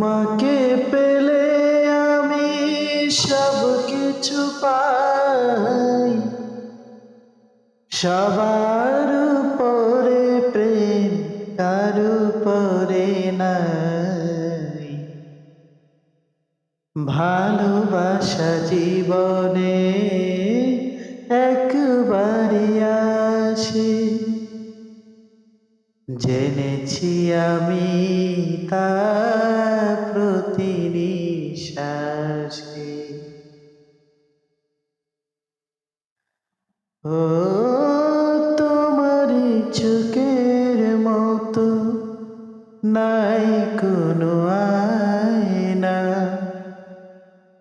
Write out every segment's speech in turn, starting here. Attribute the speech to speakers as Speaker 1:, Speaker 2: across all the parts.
Speaker 1: তোমাকে পেলে আমি সব কিছু পাই। সবার পরে প্রেম, কার পরে নাই। ভালোবাসা জীবনে একবারই আসে। জেনেছি আমি তা নিঃশ্বাসে ও তোমার চোখের মতো নাই কোনো আয়না।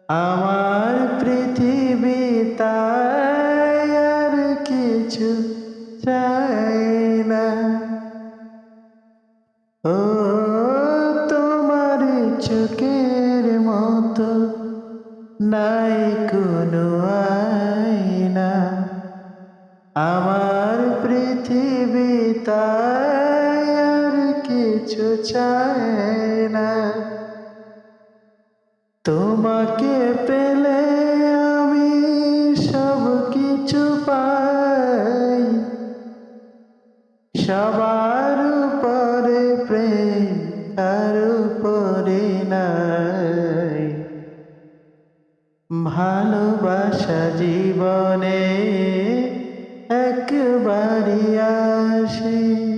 Speaker 1: আমার পৃথিবী তাই আর কিছু চাই না। ও, তোমার চোখের নাই কোনো আয়না। আমার পৃথিবী তাই আর কিছু চায় না। তোমাকে পেলে আমি সব কিছু পাই। সবার উপরে প্রেম আর উপরে নাই। ভালোবাসা জীবনে একবারই আসে।